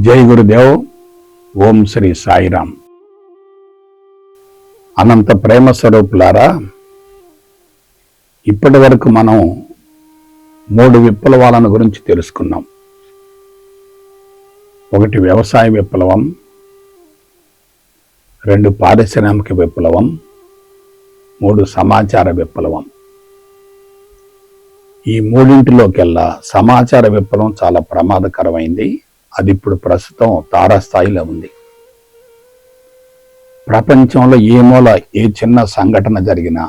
జై గురుదేవ్ ఓం శ్రీ సాయిరామ్. అనంత ప్రేమ స్వరూపులారా ఇప్పటి వరకు మనం మూడు విప్లవాలను గురించి తెలుసుకున్నాం. ఒకటి వ్యవసాయ విప్లవం రెండు పారిశ్రామిక విప్లవం మూడు సమాచార విప్లవం. ఈ మూడింటిలోకెల్లా సమాచార విప్లవం చాలా ప్రమాదకరమైంది. అది ఇప్పుడు ప్రస్తుతం తారాస్థాయిలో ఉంది. ప్రపంచంలో ఏ మూల ఏ చిన్న సంఘటన జరిగినా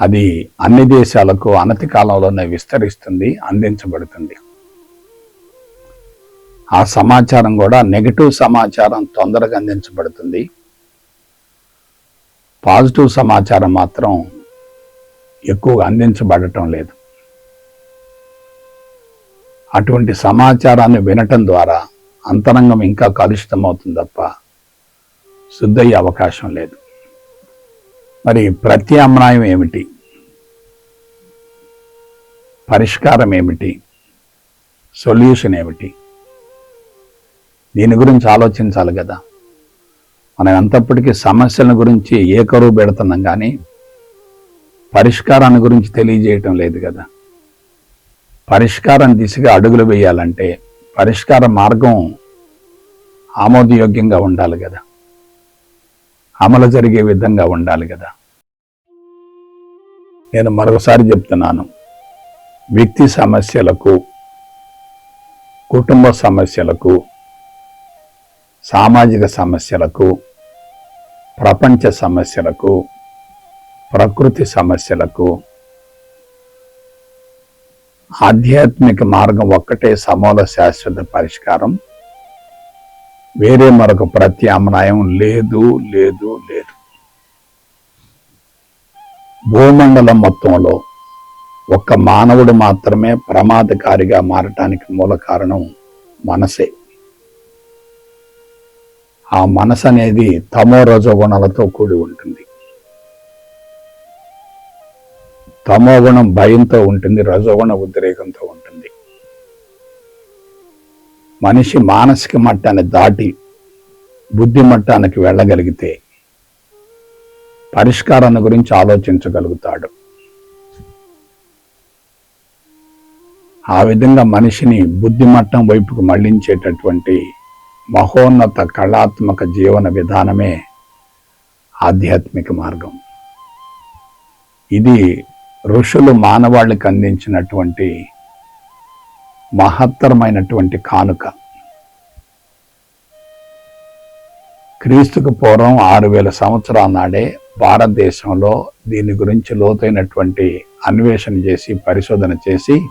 అది అన్ని దేశాలకు అనతి కాలంలోనే విస్తరిస్తుంది అందించబడుతుంది. ఆ సమాచారం కూడా నెగటివ్ సమాచారం తొందరగా అందించబడుతుంది. పాజిటివ్ సమాచారం మాత్రం ఎక్కువగా అందించబడటం లేదు. అటువంటి సమాచారాన్ని వినటం ద్వారా అంతరంగం ఇంకా కలుషితమవుతుంది తప్ప శుద్ధయ్యే అవకాశం లేదు. మరి ప్రత్యామ్నాయం ఏమిటి? పరిష్కారం ఏమిటి? సొల్యూషన్ ఏమిటి? దీని గురించి ఆలోచించాలి కదా. మనం ఎంతప్పటికీ సమస్యల గురించి ఏ కరువు పెడుతున్నాం కానీ పరిష్కారాన్ని గురించి తెలియజేయటం లేదు కదా. పరిష్కారం దిశగా అడుగులు వేయాలంటే పరిష్కార మార్గం ఆమోదయోగ్యంగా ఉండాలి కదా. అమలు జరిగే విధంగా ఉండాలి కదా. నేను మరొకసారి చెప్తున్నాను. వ్యక్తి సమస్యలకు కుటుంబ సమస్యలకు సామాజిక సమస్యలకు ప్రపంచ సమస్యలకు ప్రకృతి సమస్యలకు ఆధ్యాత్మిక మార్గం ఒక్కటే సమూల శాశ్వత పరిష్కారం. వేరే మరొక ప్రత్యామ్నాయం లేదు లేదు లేదు. భూమండలం మొత్తంలో ఒక్క మానవుడు మాత్రమే ప్రమాదకారిగా మారటానికి మూల కారణం మనసే. ఆ మనసు అనేది తమో రజోగుణాలతో కూడి ఉంటుంది. తమో గుణం భయంతో ఉంటుంది రజోగుణ ఉద్రేకంతో ఉంటుంది. మనిషి మానసిక మట్టాన్ని దాటి బుద్ధి మట్టానికి వెళ్ళగలిగితే పరిష్కారాన్ని గురించి ఆలోచించగలుగుతాడు. ఆ విధంగా మనిషిని బుద్ధి మట్టం వైపుకు మళ్ళించేటటువంటి మహోన్నత కళాత్మక జీవన విధానమే ఆధ్యాత్మిక మార్గం. ఇది ఋషులు మానవాళికి అందించినటువంటి మహత్తరమైనటువంటి కానుక. క్రీస్తుకు పూర్వం ఆరు వేల సంవత్సరాల నాడే భారతదేశంలో దీని గురించి లోతైనటువంటి అన్వేషణ చేసి పరిశోధన చేసి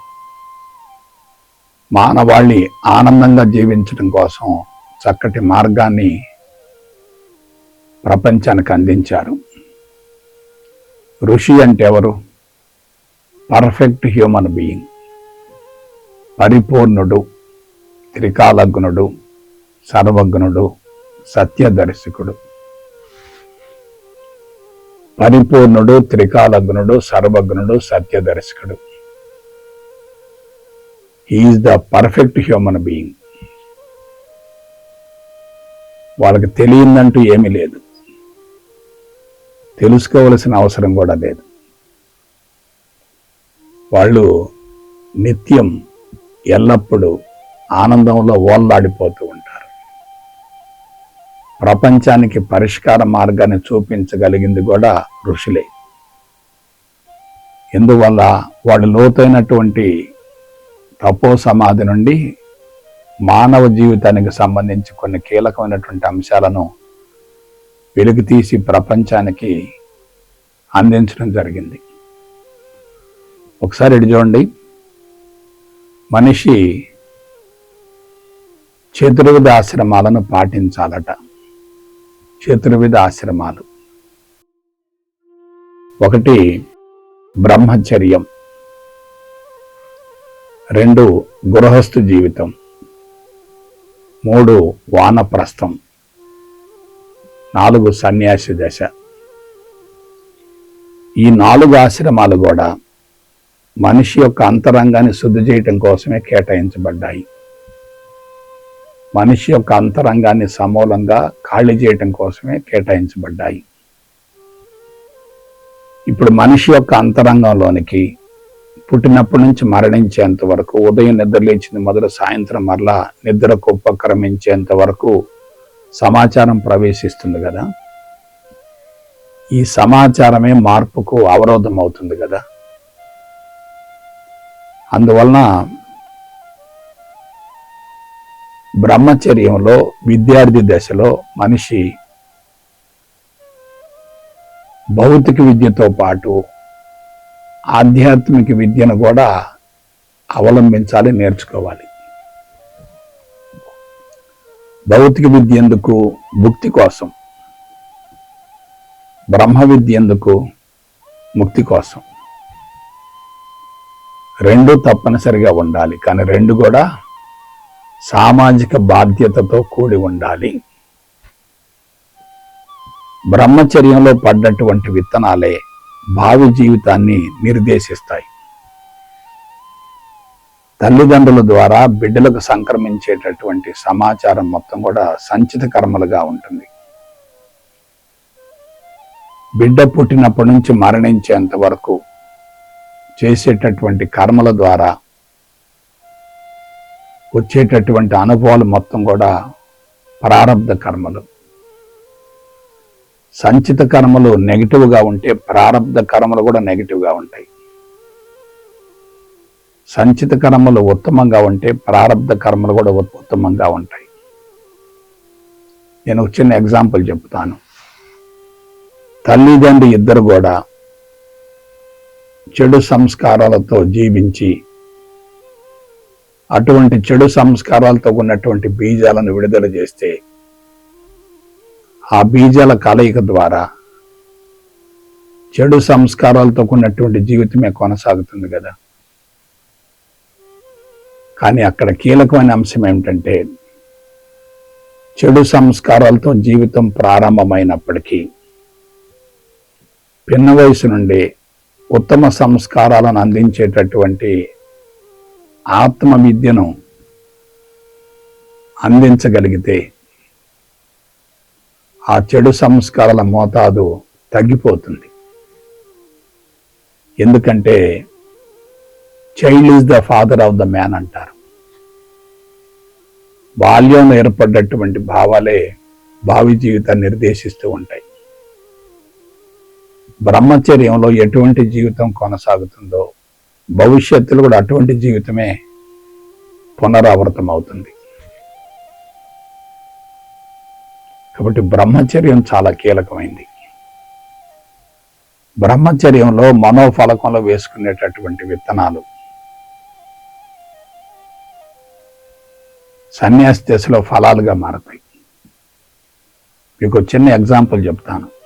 మానవాళి ఆనందంగా జీవించడం కోసం చక్కటి మార్గాన్ని ప్రపంచానికి అందించారు. ఋషి అంటే ఎవరు? Perfect human being. పరిపూర్ణుడు త్రికాలగ్నుడు సర్వజ్ఞుడు సత్యదర్శకుడు. పరిపూర్ణుడు త్రికాలగ్నుడు సర్వజ్ఞుడు సత్యదర్శకుడు. Is the perfect human being వాళ్ళకి తెలియందంటూ ఏమీ లేదు. తెలుసుకోవలసిన అవసరం కూడా లేదు. వాళ్ళు నిత్యం ఎల్లప్పుడూ ఆనందంలో ఓల్లాడిపోతూ ఉంటారు. ప్రపంచానికి పరిష్కార మార్గాన్ని చూపించగలిగింది కూడా ఋషులే. ఎందువల్ల వాళ్ళు లోతైనటువంటి తపో సమాధి నుండి మానవ జీవితానికి సంబంధించి కొన్ని కీలకమైనటువంటి అంశాలను వెలుగు తీసి ప్రపంచానికి అందించడం జరిగింది. ఒకసారి ఇటు చూడండి. మనిషి చతుర్విధ ఆశ్రమాలను పాటించాలట. చతుర్విధ ఆశ్రమాలు. ఒకటి బ్రహ్మచర్యం. రెండు గృహస్థు జీవితం. మూడు వానప్రస్థం. నాలుగు సన్యాసి దశ. ఈ నాలుగు ఆశ్రమాలు కూడా మనిషి యొక్క అంతరంగాన్ని శుద్ధి చేయటం కోసమే కేటాయించబడ్డాయి. మనిషి యొక్క అంతరంగాన్ని సమూలంగా ఖాళీ చేయటం కోసమే కేటాయించబడ్డాయి. ఇప్పుడు మనిషి యొక్క అంతరంగంలోనికి పుట్టినప్పటి నుంచి మరణించేంత వరకు ఉదయం నిద్ర లేచింది మొదలు సాయంత్రం మరలా నిద్రకు ఉపక్రమించేంత వరకు సమాచారం ప్రవేశిస్తుంది కదా. ఈ సమాచారమే మార్పుకు అవరోధం అవుతుంది కదా. అందువలన బ్రహ్మచర్యంలో విద్యార్థి దశలో మనిషి భౌతిక విద్యతో పాటు ఆధ్యాత్మిక విద్యను కూడా అవలంబించాలి నేర్చుకోవాలి. భౌతిక విద్య ఎందుకు? భుక్తి కోసం. బ్రహ్మ విద్య ఎందుకు? ముక్తి కోసం. రెండు తప్పనిసరిగా ఉండాలి. కానీ రెండు కూడా సామాజిక బాధ్యతతో కూడి ఉండాలి. బ్రహ్మచర్యంలో పడ్డటువంటి విత్తనాలే భావి జీవితాన్ని నిర్దేశిస్తాయి. తల్లిదండ్రుల ద్వారా బిడ్డలకు సంక్రమించేటటువంటి సమాచారం మొత్తం కూడా సంచిత కర్మలుగా ఉంటుంది. బిడ్డ పుట్టినప్పటి నుంచి మరణించేంత వరకు చేసేటటువంటి కర్మల ద్వారా వచ్చేటటువంటి అనుభవాలు మొత్తం కూడా ప్రారంధ కర్మలు. సంచిత కర్మలు నెగిటివ్గా ఉంటే ప్రారంధ కర్మలు కూడా నెగిటివ్గా ఉంటాయి. సంచిత కర్మలు ఉత్తమంగా ఉంటే ప్రారంధ కర్మలు కూడా ఉత్తమంగా ఉంటాయి. నేను చిన్న ఎగ్జాంపుల్ చెప్తాను. తల్లిదండ్రి ఇద్దరు కూడా చెడు సంస్కారాలతో జీవించి అటువంటి చెడు సంస్కారాలతో ఉన్నటువంటి బీజాలను విడుదల చేస్తే ఆ బీజాల కలయిక ద్వారా చెడు సంస్కారాలతో ఉన్నటువంటి జీవితమే కొనసాగుతుంది కదా. కానీ అక్కడ కీలకమైన అంశం ఏమిటంటే చెడు సంస్కారాలతో జీవితం ప్రారంభమైనప్పటికీ పిన్న వయసు నుండి ఉత్తమ సంస్కారాలను అందించేటటువంటి ఆత్మ విద్యను అందించగలిగితే ఆ చెడు సంస్కారాల మోతాదు తగ్గిపోతుంది. ఎందుకంటే child is the father of the man అంటారు. బాల్యంలో ఏర్పడ్డటువంటి భావాలే భావి జీవితాన్ని నిర్దేశిస్తూ ఉంటాయి. బ్రహ్మచర్యంలో ఎటువంటి జీవితం కొనసాగుతుందో భవిష్యత్తులో కూడా అటువంటి జీవితమే పునరావృతం అవుతుంది కాబట్టి బ్రహ్మచర్యం చాలా కీలకమైంది. బ్రహ్మచర్యంలో మనోఫలకంలో వేసుకునేటటువంటి విత్తనాలు. సన్యాసి దశలో ఫలాలుగా మారతాయి. మీకు చిన్న ఎగ్జాంపుల్ చెప్తాను.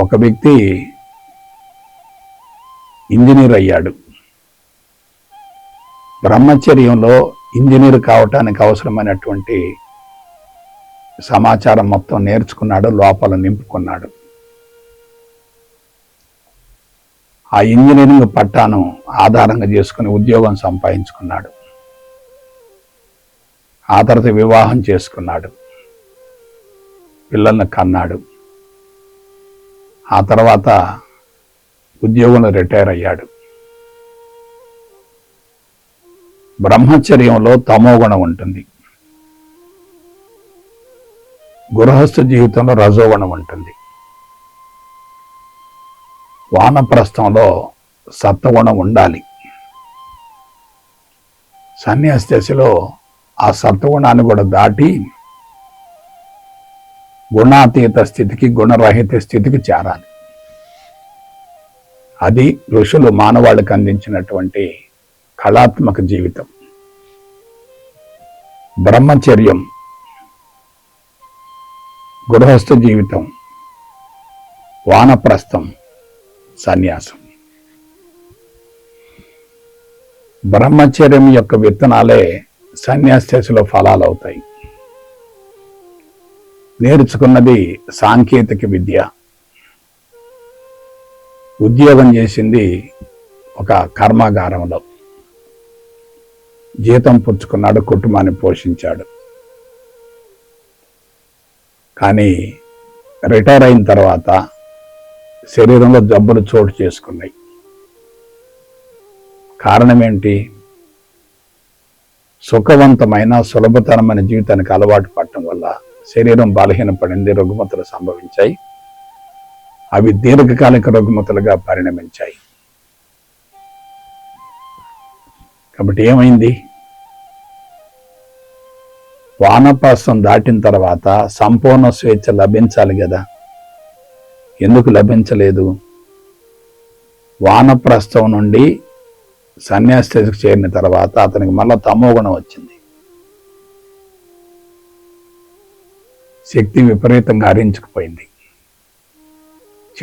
ఒక వ్యక్తి ఇంజనీర్ అయ్యాడు. బ్రహ్మచర్యంలో ఇంజనీర్ కావటానికి అవసరమైనటువంటి సమాచారం మొత్తం నేర్చుకున్నాడు లోపల నింపుకున్నాడు. ఆ ఇంజనీరింగ్ పట్టాను ఆధారంగా చేసుకుని ఉద్యోగం సంపాదించుకున్నాడు. ఆ తర్వాత వివాహం చేసుకున్నాడు. పిల్లల్ని కన్నాడు. ఆ తర్వాత ఉద్యోగంలో రిటైర్ అయ్యాడు. బ్రహ్మచర్యంలో తమోగుణం ఉంటుంది. గృహస్థ జీవితంలో రజోగుణం ఉంటుంది. వానప్రస్థంలో సత్వగుణం ఉండాలి. సన్యాసి దశలో ఆ సత్వగుణాన్ని కూడా దాటి గుణాతీత స్థితికి గుణరహిత స్థితికి చేరాలి. అది ఋషులు మానవాళికి అందించినటువంటి కళాత్మక జీవితం. బ్రహ్మచర్యం గృహస్థ జీవితం వానప్రస్థం సన్యాసం. బ్రహ్మచర్యం యొక్క విత్తనాలే సన్యాసలో ఫలాలు అవుతాయి నేర్చుకున్నది సాంకేతిక విద్య. ఉద్యోగం చేసింది ఒక కర్మాగారంలో. జీతం పుచ్చుకున్నాడు కుటుంబాన్ని పోషించాడు. కానీ రిటైర్ అయిన తర్వాత శరీరంలో జబ్బులు చోటు చేసుకున్నాయి. కారణం ఏంటి? సుఖవంతమైన సులభతరమైన జీవితానికి అలవాటు పడటం వల్ల శరీరం బలహీన పడింది రుగ్మతలు సంభవించాయి. అవి దీర్ఘకాలిక రుగ్మతలుగా పరిణమించాయి. కాబట్టి ఏమైంది? వానప్రస్థం దాటిన తర్వాత సంపూర్ణ స్వేచ్ఛ లభించాలి కదా? ఎందుకు లభించలేదు? వానప్రస్థం నుండి సన్యాసి చేరిన తర్వాత అతనికి మళ్ళా తమోగుణం వచ్చింది. శక్తి విపరీతంగా హరించుకుపోయింది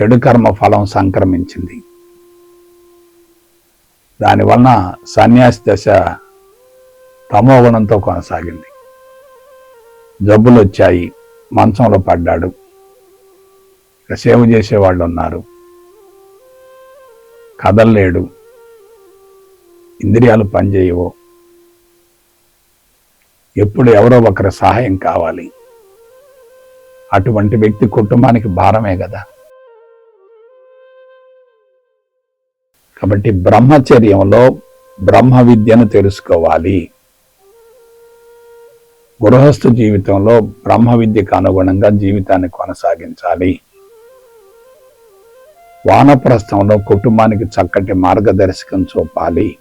చెడు కర్మ ఫలం సంక్రమించింది. దానివలన సన్యాసి దశ తమోగుణంతో కొనసాగింది. జబ్బులు వచ్చాయి మంచంలో పడ్డాడు. సేవ చేసేవాళ్ళు ఉన్నారు. కదల్లేడు. ఇంద్రియాలు పనిచేయవు. ఎప్పుడు ఎవరో ఒకరి సహాయం కావాలి. అటువంటి వ్యక్తి కుటుంబానికి భారమే కదా. కాబట్టి బ్రహ్మచర్యంలో బ్రహ్మ విద్యను తెలుసుకోవాలి. గృహస్థ జీవితంలో బ్రహ్మ విద్యకు అనుగుణంగా జీవితాన్ని కొనసాగించాలి. వానప్రస్థంలో కుటుంబానికి చక్కటి మార్గదర్శకం చూపాలి.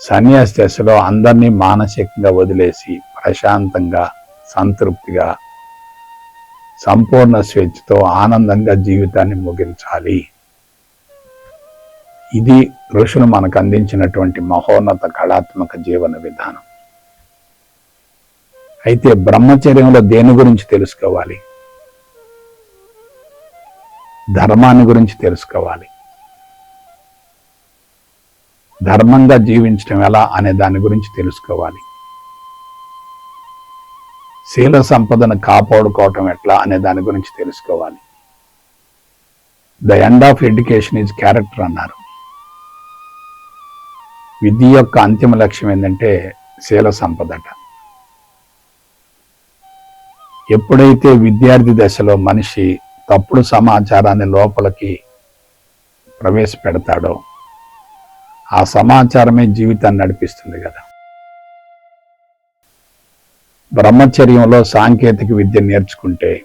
సన్యాసి దశలో అందరినీ మానసికంగా వదిలేసి ప్రశాంతంగా సంతృప్తిగా సంపూర్ణ స్వేచ్ఛతో ఆనందంగా జీవితాన్ని ముగించాలి. ఇది ఋషులు మనకు అందించినటువంటి మహోన్నత కళాత్మక జీవన విధానం. అయితే బ్రహ్మచర్యంలో దేని గురించి తెలుసుకోవాలి? ధర్మాన్ని గురించి తెలుసుకోవాలి. ధర్మంగా జీవించడం ఎలా అనే దాని గురించి తెలుసుకోవాలి. శీల సంపదను కాపాడుకోవటం ఎట్లా అనే దాని గురించి తెలుసుకోవాలి. The end of education is character అన్నారు. విద్య యొక్క అంతిమ లక్ష్యం ఏంటంటే శీల సంపదట. ఎప్పుడైతే విద్యార్థి దశలో మనిషి తప్పుడు సమాచారాన్ని లోపలికి ప్రవేశపెడతాడో ఆ సమాచారమే జీవితాన్ని నడిపిస్తుంది కదా. బ్రహ్మచర్యంలో సాంకేతిక విద్య నేర్చుకుంటే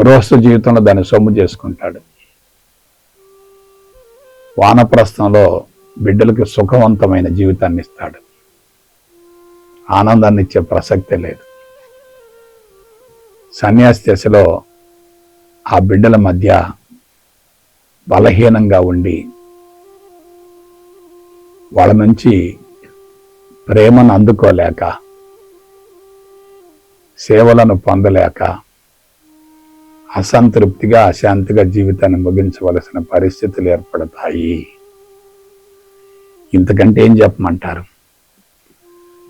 గృహస్థ జీవితంలో దాన్ని సొమ్ము చేసుకుంటాడు. వానప్రస్థంలో బిడ్డలకు సుఖవంతమైన జీవితాన్ని ఇస్తాడు. ఆనందాన్ని ఇచ్చే ప్రసక్తే లేదు. సన్యాసి దశలో ఆ బిడ్డల మధ్య బలహీనంగా ఉండి వాళ్ళ నుంచి ప్రేమను అందుకోలేక సేవలను పొందలేక అసంతృప్తిగా అశాంతిగా జీవితాన్ని ముగించవలసిన పరిస్థితులు ఏర్పడతాయి. ఇంతకంటే ఏం చెప్పమంటారు?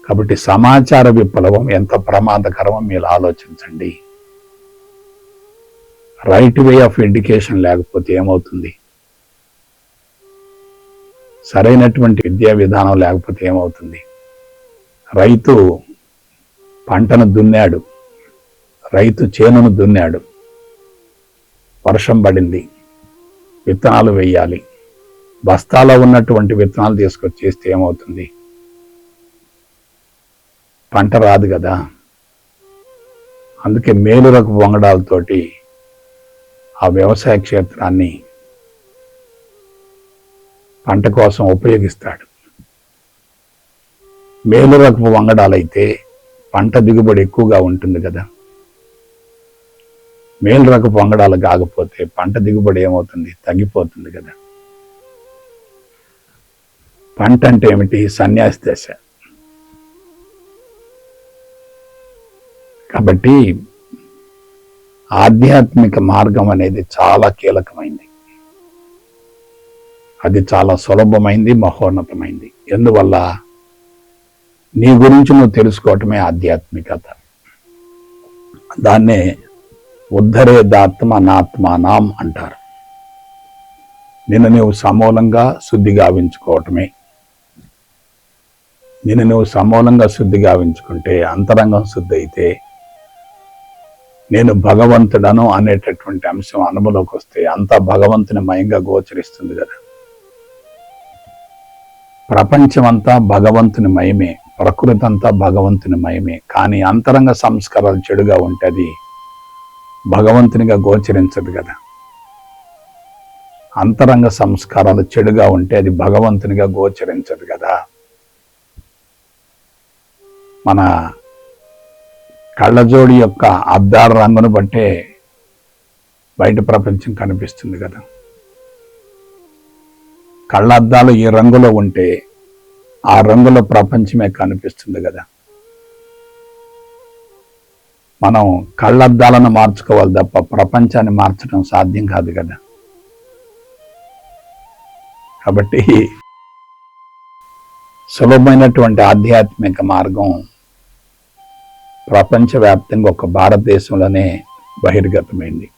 కాబట్టి సమాచార విప్లవం ఎంత ప్రమాదకరమో మీరు ఆలోచించండి. రైట్ వే ఆఫ్ ఎడ్యుకేషన్ లేకపోతే ఏమవుతుంది? సరైనటువంటి విద్యా విధానం లేకపోతే ఏమవుతుంది? రైతు పంటను దున్నాడు. రైతు చేనును దున్నాడు. వర్షం పడింది. విత్తనాలు వేయాలి. బస్తాలో ఉన్నటువంటి విత్తనాలు తీసుకొచ్చేస్తే ఏమవుతుంది? పంట రాదు కదా. అందుకే మేలు వంగడాలతోటి ఆ వ్యవసాయ క్షేత్రాన్ని పంట కోసం ఉపయోగిస్తాడు. మేలు రకపు వంగడాలైతే పంట దిగుబడి ఎక్కువగా ఉంటుంది కదా. మేలు రకపు వంగడాలు కాకపోతే పంట దిగుబడి ఏమవుతుంది? తగ్గిపోతుంది కదా. పంట అంటే ఏమిటి? సన్యాసి దశ. కాబట్టి ఆధ్యాత్మిక మార్గం అనేది చాలా కీలకమైంది. అది చాలా సులభమైంది మహోన్నతమైంది. ఎందువల్ల? నీ గురించి నువ్వు తెలుసుకోవటమే ఆధ్యాత్మికత. దాన్నే ఉద్ధరే దాత్మ నాత్మానాం అంటారు. నిన్ను నువ్వు సమూలంగా శుద్ధి గావించుకోవటమే. నిన్ను నువ్వు సమూలంగా శుద్ధి గావించుకుంటే అంతరంగం శుద్ధి అయితే నేను భగవంతుడను అనేటటువంటి అంశం అనుభవంలోకి వస్తే అంతా భగవంతుని మయంగా గోచరిస్తుంది కదా. ప్రపంచం అంతా భగవంతుని మయమే. ప్రకృతి అంతా భగవంతుని మయమే కానీ అంతరంగ సంస్కారాలు చెడుగా ఉంటే అది భగవంతునిగా గోచరించదు కదా. అంతరంగ సంస్కారాలు చెడుగా ఉంటే అది భగవంతునిగా గోచరించదు కదా. మన కళ్ళజోడి యొక్క అద్దాల రంగును బట్టే బయట ప్రపంచం కనిపిస్తుంది కదా. కళ్ళద్దాలు ఈ రంగులో ఉంటే ఆ రంగులో ప్రపంచమే కనిపిస్తుంది కదా. మనం కళ్ళద్దాలను మార్చుకోవాలి తప్ప ప్రపంచాన్ని మార్చడం సాధ్యం కాదు కదా. కాబట్టి సులభమైనటువంటి ఆధ్యాత్మిక మార్గం ప్రపంచవ్యాప్తంగా ఒక భారతదేశంలోనే బహిర్గతమైంది.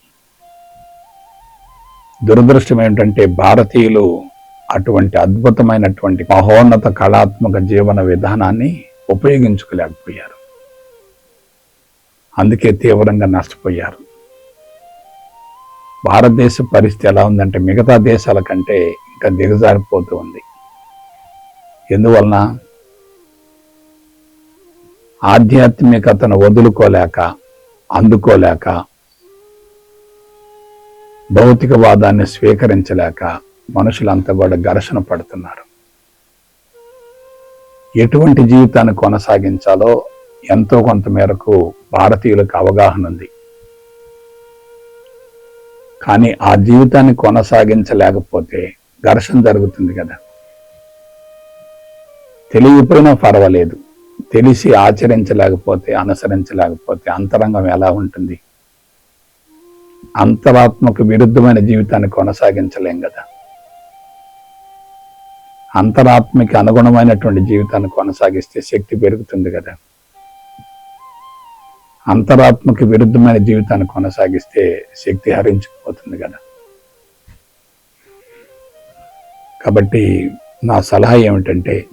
దురదృష్టం ఏంటంటే భారతీయులు అటువంటి అద్భుతమైనటువంటి మహోన్నత కళాత్మక జీవన విధానాన్ని ఉపయోగించుకోలేకపోయారు. అందుకే తీవ్రంగా నష్టపోయారు. భారతదేశ పరిస్థితి ఎలా ఉందంటే మిగతా దేశాల కంటే ఇంకా దిగజారిపోతూ ఉంది. ఎందువలన? ఆధ్యాత్మికతను వదులుకోలేక అందుకోలేక భౌతికవాదాన్ని స్వీకరించలేక మనుషులంతా కూడా ఘర్షణ పడుతున్నారు. ఎటువంటి జీవితాన్ని కొనసాగించాలో ఎంతో కొంత మేరకు భారతీయులకు అవగాహన ఉంది. కానీ ఆ జీవితాన్ని కొనసాగించలేకపోతే ఘర్షణ జరుగుతుంది కదా. తెలియకపోయినా పర్వాలేదు. తెలిసి ఆచరించలేకపోతే అనుసరించలేకపోతే అంతరంగం ఎలా ఉంటుంది? అంతరాత్మకు విరుద్ధమైన జీవితాన్ని కొనసాగించలేం కదా. అంతరాత్మకి అనుగుణమైనటువంటి జీవితాన్ని కొనసాగిస్తే శక్తి పెరుగుతుంది కదా. అంతరాత్మకి విరుద్ధమైన జీవితాన్ని కొనసాగిస్తే శక్తి హరించుకుపోతుంది కదా. కాబట్టి నా సలహా ఏమిటంటే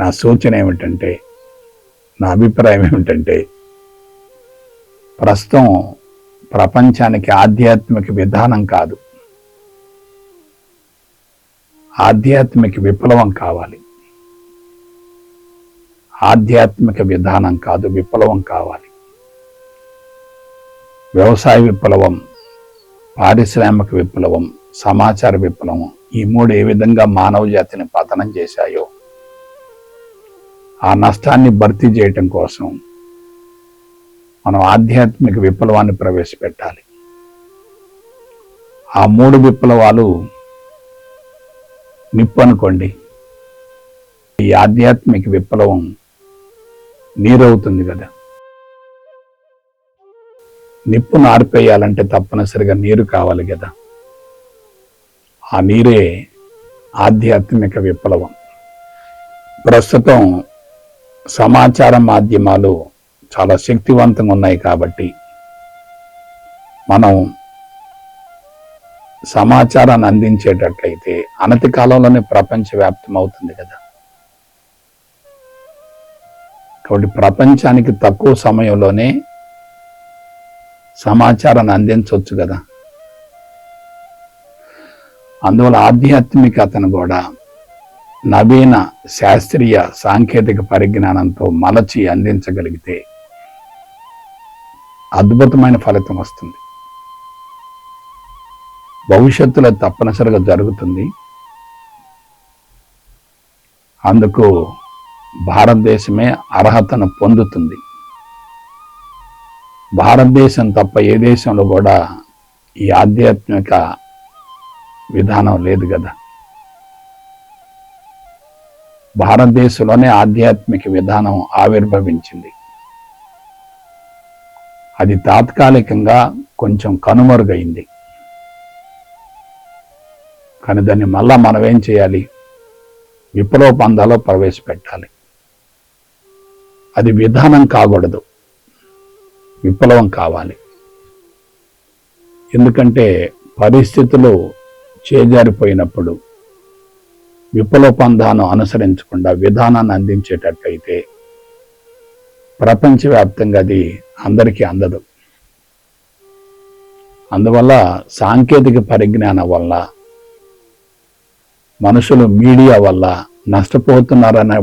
నా సూచన ఏమిటంటే నా అభిప్రాయం ఏమిటంటే ప్రస్తుతం ప్రపంచానికి ఆధ్యాత్మిక విధానం కాదు. ఆధ్యాత్మిక విప్లవం కావాలి. ఆధ్యాత్మిక విధానం కాదు విప్లవం కావాలి. వ్యవసాయ విప్లవం పారిశ్రామిక విప్లవం సమాచార విప్లవం ఈ మూడు ఏ విధంగా మానవ జాతిని పతనం చేశాయో ఆ నష్టాన్ని భర్తీ చేయటం కోసం మనం ఆధ్యాత్మిక విప్లవాన్ని ప్రవేశపెట్టాలి. ఆ మూడు విప్లవాలు నిప్పు అనుకోండి ఈ ఆధ్యాత్మిక విప్లవం నీరవుతుంది కదా. నిప్పు నారిపేయాలంటే తప్పనిసరిగా నీరు కావాలి కదా. ఆ నీరే ఆధ్యాత్మిక విప్లవం. ప్రస్తుతం సమాచార మాధ్యమాలు చాలా శక్తివంతంగా ఉన్నాయి కాబట్టి మనం సమాచారాన్ని అందించేటట్లయితే అనతి కాలంలోనే ప్రపంచవ్యాప్తం అవుతుంది కదా. కాబట్టి ప్రపంచానికి తక్కువ సమయంలోనే సమాచారాన్ని అందించవచ్చు కదా. అందువల్ల ఆధ్యాత్మికతను కూడా నవీన శాస్త్రీయ సాంకేతిక పరిజ్ఞానంతో మలచి అందించగలిగితే అద్భుతమైన ఫలితం వస్తుంది. భవిష్యత్తులో తప్పనిసరిగా జరుగుతుంది. అందుకు భారతదేశమే అర్హతను పొందుతుంది. భారతదేశం తప్ప ఏ దేశంలో కూడా ఈ ఆధ్యాత్మిక విధానం లేదు కదా. భారతదేశంలోనే ఆధ్యాత్మిక విధానం ఆవిర్భవించింది. అది తాత్కాలికంగా కొంచెం కనుమరుగైంది. కానీ దాన్ని మళ్ళా మనం ఏం చేయాలి? విప్లవ పందాలో ప్రవేశపెట్టాలి. అది విధానం కాకూడదు. విప్లవం కావాలి. ఎందుకంటే పరిస్థితులు చేజారిపోయినప్పుడు విప్లవ పందాను అనుసరించకుండా విధానాన్ని అందించేటట్లయితే ప్రపంచవ్యాప్తంగా అది అందరికీ అందదు. అందువల్ల సాంకేతిక పరిజ్ఞానం వల్ల మనుషులు మీడియా వల్ల నష్టపోతున్నారనే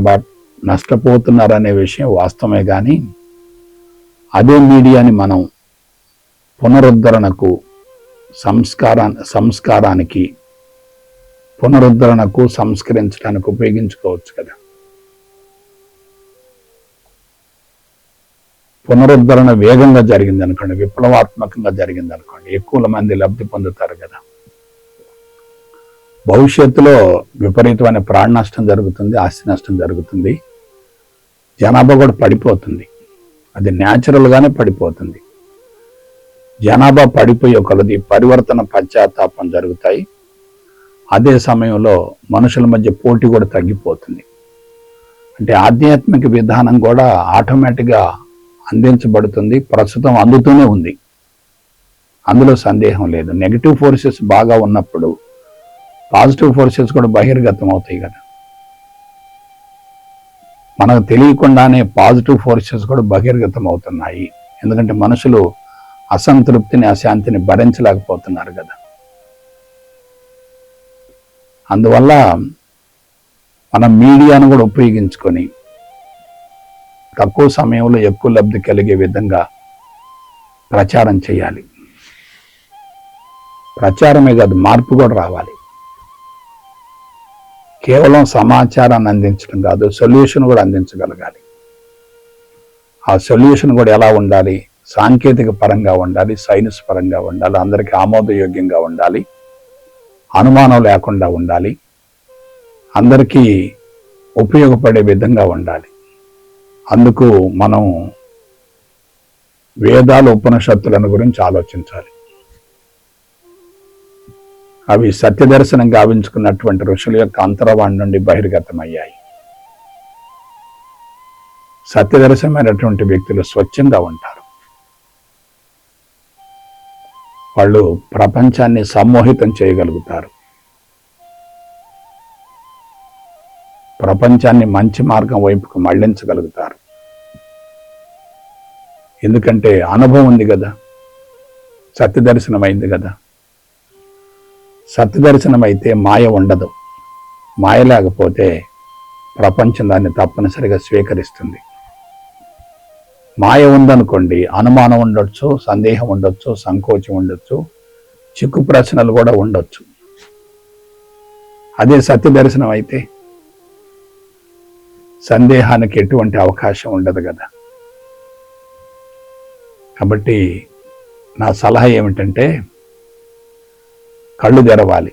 నష్టపోతున్నారనే విషయం వాస్తవమే కానీ అదే మీడియాని మనం పునరుద్ధరణకు సంస్కారా సంస్కారానికి పునరుద్ధరణకు సంస్కరించడానికి ఉపయోగించుకోవచ్చు కదా. పునరుద్ధరణ వేగంగా జరిగింది అనుకోండి విప్లవాత్మకంగా జరిగింది అనుకోండి ఎక్కువ మంది లబ్ధి పొందుతారు కదా. భవిష్యత్తులో విపరీతమైన ప్రాణ నష్టం జరుగుతుంది ఆస్తి నష్టం జరుగుతుంది. జనాభా కూడా పడిపోతుంది. అది న్యాచురల్గానే పడిపోతుంది. జనాభా పడిపోయే కొలది పరివర్తన పశ్చాత్తాపం జరుగుతాయి. అదే సమయంలో మనుషుల మధ్య పోటీ కూడా తగ్గిపోతుంది. అంటే ఆధ్యాత్మిక విధానం కూడా ఆటోమేటిక్గా అందించబడుతుంది ప్రస్తుతం అందుతూనే ఉంది. అందులో సందేహం లేదు. నెగిటివ్ ఫోర్సెస్ బాగా ఉన్నప్పుడు పాజిటివ్ ఫోర్సెస్ కూడా బహిర్గతం అవుతాయి కదా. మనకు తెలియకుండానే పాజిటివ్ ఫోర్సెస్ కూడా బహిర్గతం అవుతున్నాయి. ఎందుకంటే మనుషులు అసంతృప్తిని అశాంతిని భరించలేకపోతున్నారు కదా. అందువల్ల మనం మీడియాను కూడా ఉపయోగించుకొని తక్కువ సమయంలో ఎక్కువ లబ్ధి కలిగే విధంగా ప్రచారం చేయాలి. ప్రచారమే కాదు మార్పు కూడా రావాలి. కేవలం సమాచారాన్ని అందించడం కాదు సొల్యూషన్ కూడా అందించగలగాలి. ఆ సొల్యూషన్ కూడా ఎలా ఉండాలి? సాంకేతిక పరంగా ఉండాలి సైన్స్ పరంగా ఉండాలి అందరికీ ఆమోదయోగ్యంగా ఉండాలి అనుమానం లేకుండా ఉండాలి అందరికీ ఉపయోగపడే విధంగా ఉండాలి. అందుకు మనం వేదాలు ఉపనిషత్తులను గురించి ఆలోచించాలి. అవి సత్యదర్శనం గావించుకున్నటువంటి ఋషుల యొక్క అంతరవాణి నుండి బహిర్గతమయ్యాయి. సత్యదర్శనమైనటువంటి వ్యక్తులు స్వచ్ఛంగా ఉంటారు. వాళ్ళు ప్రపంచాన్ని సమ్మోహితం చేయగలుగుతారు. ప్రపంచాన్ని మంచి మార్గం వైపుకు మళ్ళించగలుగుతారు. ఎందుకంటే అనుభవం ఉంది కదా. సత్యదర్శనమైంది అయింది కదా. సత్యదర్శనం అయితే మాయ ఉండదు. మాయ లేకపోతే ప్రపంచం దాన్ని తప్పనిసరిగా స్వీకరిస్తుంది. మాయ ఉందనుకోండి అనుమానం ఉండొచ్చు సందేహం ఉండొచ్చు సంకోచం ఉండొచ్చు చిక్కు ప్రశ్నలు కూడా ఉండొచ్చు. అదే సత్య దర్శనం అయితే సందేహానికి ఎటువంటి అవకాశం ఉండదు కదా. కాబట్టి నా సలహా ఏమిటంటే కళ్ళు తెరవాలి.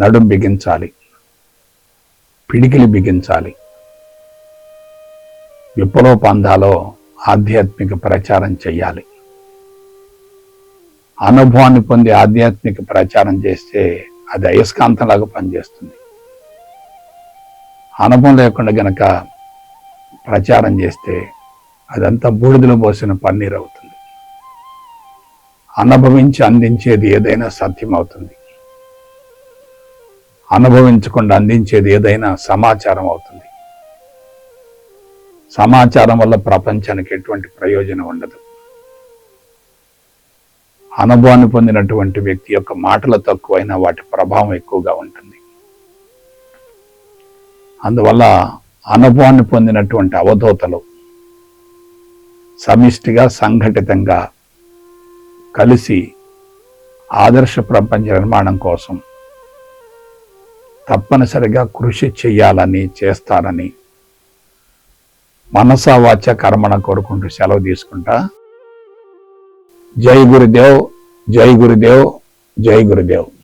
నడుం బిగించాలి. పిడికిలి బిగించాలి. విప్లవ పందాలో ఆధ్యాత్మిక ప్రచారం చేయాలి అనుభవాన్ని పొంది ఆధ్యాత్మిక ప్రచారం చేస్తే అది అయస్కాంతంలాగా పనిచేస్తుంది. అనుభవం లేకుండా గనక ప్రచారం చేస్తే అదంతా బూడిదలో పోసిన పన్నీర్ అవుతుంది అనుభవించి అందించేది ఏదైనా సత్యం అవుతుంది అనుభవించకుండా అందించేది ఏదైనా సమాచారం అవుతుంది. సమాచారం వల్ల ప్రపంచానికి ఎటువంటి ప్రయోజనం ఉండదు. అనుభవాన్ని పొందినటువంటి వ్యక్తి యొక్క మాటలు తక్కువైనా వాటి ప్రభావం ఎక్కువగా ఉంటుంది. అందువల్ల అనుభవాన్ని పొందినటువంటి అవధూతలు సమిష్టిగా సంఘటితంగా కలిసి ఆదర్శ ప్రపంచ నిర్మాణం కోసం తప్పనిసరిగా కృషి చేయాలని చేస్తారని మనసావాచ కర్మణ కోరుకుంటూ సెలవు తీసుకుంటా. జై గురుదేవ్ జై గురుదేవ్ జై గురుదేవ్.